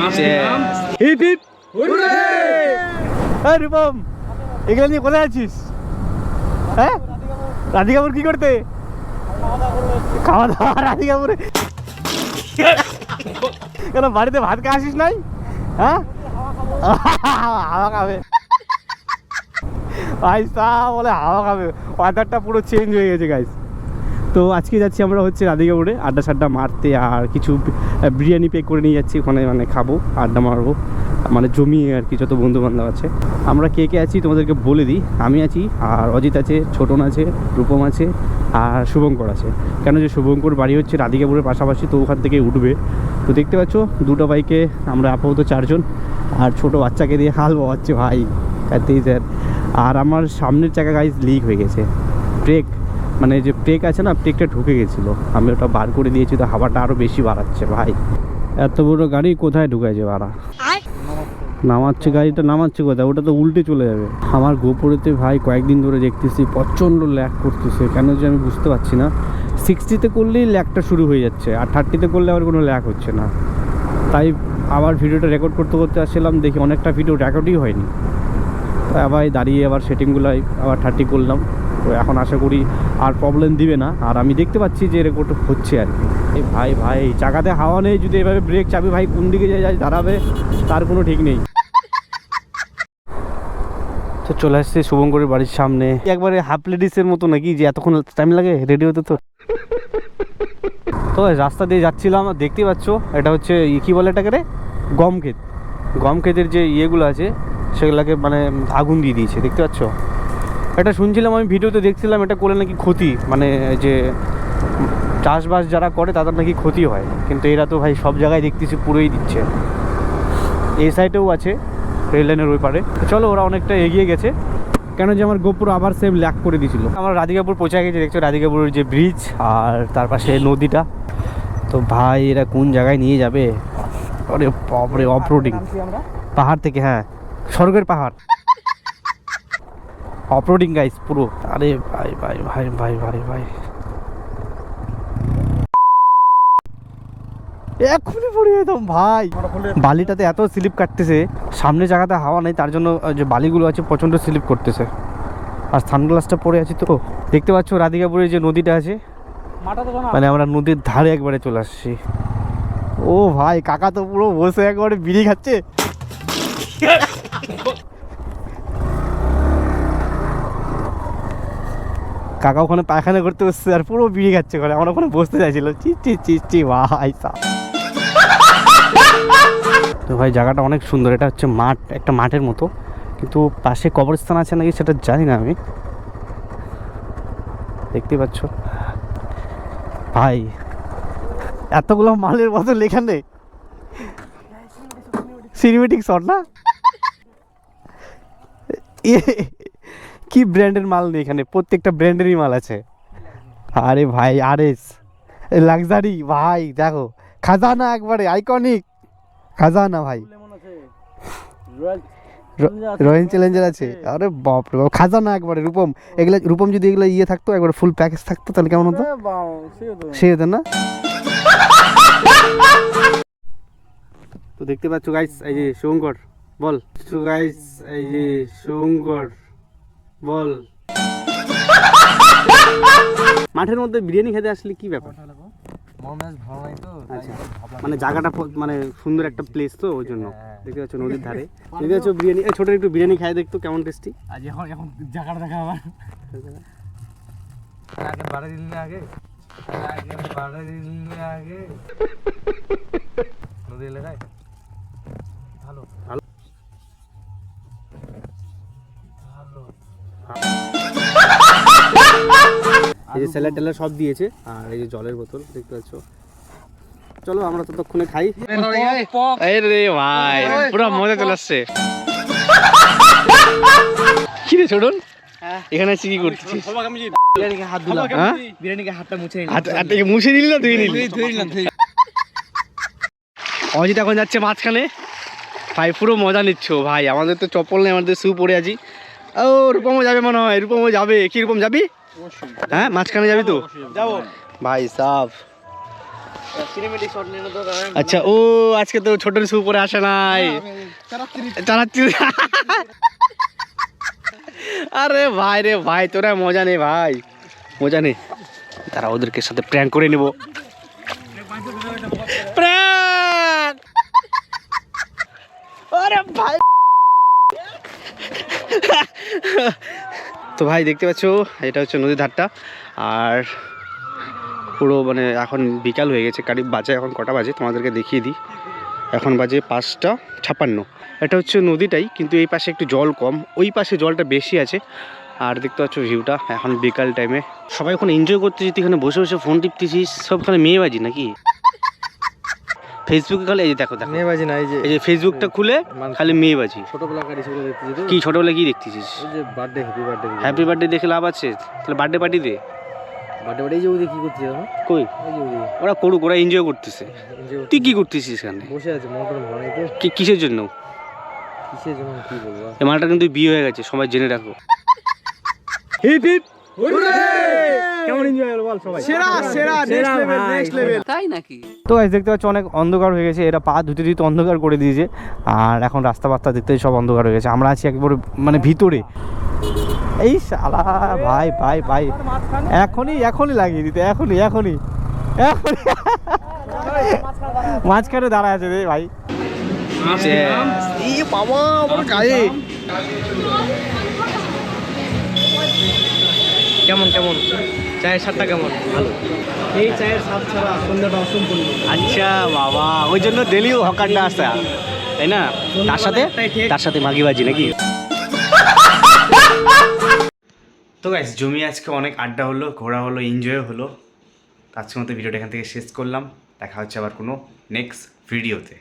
Hip hip হ্যাঁ রূপম এগুলো নিয়ে কোথায় আছিস? হ্যাঁ? রাধিকাপুর কি করতে? খাওয়া দাওয়া রাধিকাপুরে। কেন বাড়িতে ভাত খেয়ে আসিস নাই? হ্যাঁ? হাওয়া খাবে। ভাই সা বলে হাওয়া খাবে। ওয়েদারটা পুরো চেঞ্জ হয়ে গেছে গাইস তো আজকে যাচ্ছি আমরা হচ্ছে রাধিকাপুরে, আড্ডা সাড্ডা মারতে আর কিছু বিরিয়ানি পে করে নিয়ে যাচ্ছি, ওখানে মানে খাব, আড্ডা মারবো মানে জমিয়ে আর কি যত বন্ধু বান্ধব আছে। আমরা কে কে আছি তোমাদেরকে বলে দিই, আমি আছি আর অজিত আছে, ছোটন আছে, রূপম আছে আর শুভঙ্কর আছে। কেন যে শুভঙ্কর বাড়ি হচ্ছে রাধিকাপুরের পাশাপাশি তো ওখান থেকে উঠবে। তো দেখতে পাচ্ছ, দুটো বাইকে আমরা আপাতত চারজন আর ছোট বাচ্চাকে দিয়ে হাল বাওয়াচ্ছে ভাই কাতেই স্যার। আর আমার সামনের চাকা গাইজ লিক হয়ে গেছে। ব্রেক মানে যে ব্রেক আছে না ব্রেকটা ঢুকে গেছিল। আমি ওটা বার করে দিয়েছি, তো হাওয়াটা আরও বেশি বাড়াচ্ছে, ভাই। এত বড় গাড়ি কোথায় ঢুকাইছে বাড়া? নামাচ্ছে গাড়িটা, নামাচ্ছে কোথায়? ওটা তো উল্টে চলে যাবে। আমার গোপুরেতে ভাই কয়েকদিন ধরে দেখতেছি, প্রচণ্ড ল্যাক করতেছে। কেন যে আমি বুঝতে পারছি না। সিক্সটিতে করলেই ল্যাকটা শুরু হয়ে যাচ্ছে, আর থার্টিতে করলে আবার কোনো ল্যাক হচ্ছে না। তাই আবার ভিডিওটা রেকর্ড করতে করতে আসছিলাম, দেখি অনেকটা ভিডিও রেকর্ডই হয়নি। তো আবার দাঁড়িয়ে আবার সেটিংগুলো আবার থার্টি করলাম। তো এখন আশা করি আর প্রবলেম দিবে না। আর আমি দেখতে পাচ্ছি যে রেকর্ড হচ্ছে আর কি। এই ভাই ভাই চাকাতে হাওয়া নেই, যদি এভাবে ব্রেক চাপি ভাই কোন দিকে যায়, দাঁড়াবে, তার কোনো ঠিক নেই। তো চলে আসছে শুভঙ্করের বাড়ির সামনে। একবারে হাফ লেডিসের মতো নাকি, যে এতক্ষণ টাইম লাগে রেডি হতে তো। তো রাস্তা দিয়ে যাচ্ছিলাম, দেখতে পাচ্ছ, এটা হচ্ছে কী বলে এটাকে রে? গম ক্ষেত গম ক্ষেতের যে ইয়েগুলো আছে, সেগুলোকে মানে আগুন দিয়ে দিয়েছে, দেখতে পাচ্ছ? এটা শুনছিলাম, আমি ভিডিওতে দেখছিলাম, এটা করলে নাকি ক্ষতি। মানে যে, চাষবাস যারা করে, তাদের নাকি ক্ষতি হয়। কিন্তু এরা তো ভাই সব জায়গায় দেখতেছি, পুরোই দিচ্ছে। এই সাইডেও আছে রেল লাইনের ওই পারে। চলো, ওরা অনেকটা এগিয়ে গেছে। কেন যে আমার গোপুর আবার সেম ল্যাক করে দিয়েছিল। আমার রাধিকাপুর পৌঁছে গেছে, দেখছ? রাধিকাপুরের যে ব্রিজ আর তার পাশে নদীটা। তো ভাই, এরা কোন জায়গায় নিয়ে যাবে? আরে অফ রোডিং পাহাড় থেকে হ্যাঁ। স্বর্গের পাহাড়। অফরোডিং গাইস পুরো। আরে ভাই ভাই ভাই ভাই ভাই ভাই। এক্ষুনি পড়ে যেতাম ভাই। বালিটাতে এত স্লিপ কাটতেছে সামনে জায়গাতে হাওয়া নেই তার জন্য যে বালিগুলো আছে প্রচণ্ড স্লিপ করতেছে। আর সানগ্লাসটা পরে আছি তো। দেখতে পাচ্ছ রাধিকাপুরে যে নদীটা আছে? মানে আমরা নদীর ধারে একবারে চলে আসছি। ও ভাই কাকা তো পুরো বসে একবারে বিড়ি খাচ্ছে। কাকা ওখানে পায়খানা করতে বসছে আর পুরো বিড়ি খাচ্ছে করে আমরা ওখানে বসতে চাইছিল চি চি চি চি ভাই তো ভাই, জায়গাটা অনেক সুন্দর। এটা হচ্ছে মাঠ, একটা মাঠের মতো। কিন্তু পাশে কবরস্থান আছে নাকি সেটা জানি না আমি। দেখতে পাচ্ছ। ভাই, এতগুলো মালের বদল এখানে? সিনেমেটিক শট না? কি ব্র্যান্ডের মাল নেই এখানে? প্রত্যেকটা ব্র্যান্ডেরই মাল আছে। আরে ভাই, আরএস। লাক্সারি, ভাই, দেখো। খাজানা একবারে, আইকনিক। খাজানা, ভাই। রয়্যাল চ্যালেঞ্জার আছে। আরে বাপ রে বাপ, খাজানা একবারে, রূপম। এগুলো, রূপম যদি এগুলো ইয়ে থাকতো, একবারে ফুল প্যাকেজ থাকতো, তাহলে কেমন হতো? সে হতো না? তো দেখতে পাচ্ছ গাইস এই যে শুভঙ্কর বল। গাইস এই যে শুভঙ্কর বল। মাঠের মধ্যে বিরিয়ানি খেতে আসলে কি ব্যাপার? আচ্ছা। মানে জায়গাটা মানে সুন্দর একটা প্লেস তো ওই জন্য। দেখতে পাচ্ছ নদীর ধারে। দেখতে পাচ্ছ বিরিয়ানি ছোট একটু বিরিয়ানি খাই দেখতো কেমন টেস্টি আজ এখন এখন জায়গাটা দেখা আমার আগে বাড়ি দিন আগে। আগে বাড়ি দিন আগে। নদী এলাকায়? এই যে স্যালাড ট্যালাড সব দিয়েছে। আর এই যে জলের বোতল দেখতে পাচ্ছ? চলো আমরা ততক্ষণে খাই। এই রে ভাই পুরো মজা চলে আসছে। কি রে ছোটন? এখানে এসে কি করছিস? বিরিয়ানিকে হাত হ্যাঁ বিরিয়ানিকে হাতটা মুছে নিলাম মুছে দিলি না ধুয়ে নিলি? ধুয়ে নিলাম ধুয়ে। অজিত এখন যাচ্ছে মাঝখানে। ভাই পুরো মজা নিচ্ছ ভাই। আমাদের তো চপ্পল নেই আমাদের শু পরে আছি। ও রূপমও যাবে মনে হয় রূপমও যাবে। কি রূপম যাবি? হ্যাঁ মাঝখানে যাবি তো? যাব। ভাই, সাফ। আচ্ছা ও, আজকে তো ছোট শু পরে আসে নাই। আরে ভাই রে ভাই, তোরা মজা নেই ভাই। মজা নেই তারা ওদেরকে সাথে প্র্যাঙ্ক করে নেব। প্র্যাঙ্ক আরে ভাই। তো ভাই, দেখতে পাচ্ছো? এটা হচ্ছে নদীর ধারটা। আর পুরো মানে এখন বিকাল হয়ে গেছে, কারি বাজে এখন কটা বাজে? তোমাদেরকে দেখিয়ে দিই। এখন বাজে পাঁচটা ছাপ্পান্ন এটা হচ্ছে নদীটাই, কিন্তু এই পাশে একটু জল কম। ওই পাশে জলটা বেশি আছে। আর দেখতে পাচ্ছ ভিউটা, এখন বিকাল টাইমে সবাই ওখানে এনজয় করতেছিস তুই এখানে বসে বসে ফোন টিপতেছিস? সবখানে মেয়ে বাজি নাকি? ফেসবুকে খালি এই যে দেখো দেখো। মেয়ে বাজি না এই যে এই যে ফেসবুকটা খুলে খালি মেয়েবাজি। ছোটবেলা গাড়ি সেগুলো দেখতেছি তো কি ছোটবেলায় কি দেখতেছিস? ওই যে birthday happy birthday happy birthday দেখে লাভ আছে? তাহলে বার্থডে পার্টি দে। বার্থডে এই যে কি করছে দেখো কই? এই যে ওরা করুক ওরা এনজয় করতেছে। তুই কি করতেছিস এখানে? বসে আছে মোটর ভাড়াই তো। কি কিসের জন্য? কিসের জন্য কি বলব? এই মালটা কিন্তু বিয়ে হয়ে গেছে সবাই জেনে রাখো। হিপ হিপ কেমন এনজয় হলো বল সবাই? সেরা সেরা নেক্সট লেভেল নেক্সট লেভেল তো গাইস দেখতে পাচ্ছ অনেক অন্ধকার হয়ে গেছে এরা পা ধুতে ধুতে অন্ধকার করে দিয়েছে আর এখন রাস্তা বাস্তা দেখতে সব অন্ধকার হয়ে গেছে। আমরা আছি একেবারে মানে ভিতরে। এই শালা ভাই ভাই ভাই এখনই এখনই লাগিয়ে দিতে এখনই এখনই এখনই। মাঝখানে দাঁড়ায় আছে রে ভাই। বাবা আমার গায়ে। কেমন কেমন? চায়ের স্বাদটা কেমন? ভালো? এই চায়ের স্বাদ ছাড়া সন্ধ্যাটা অসম্পূর্ণ। আচ্ছা বাবা ওই জন্য ডেলি হকারটা আসা। তাই না? তার সাথে? তার সাথে মাগিবাজি নাকি? তো গাইস জমি আজকে অনেক আড্ডা হলো ঘোরা হলো এনজয় হলো। আজকের মতো ভিডিওটা এখান থেকে শেষ করলাম। দেখা হচ্ছে আবার কোনো নেক্সট ভিডিওতে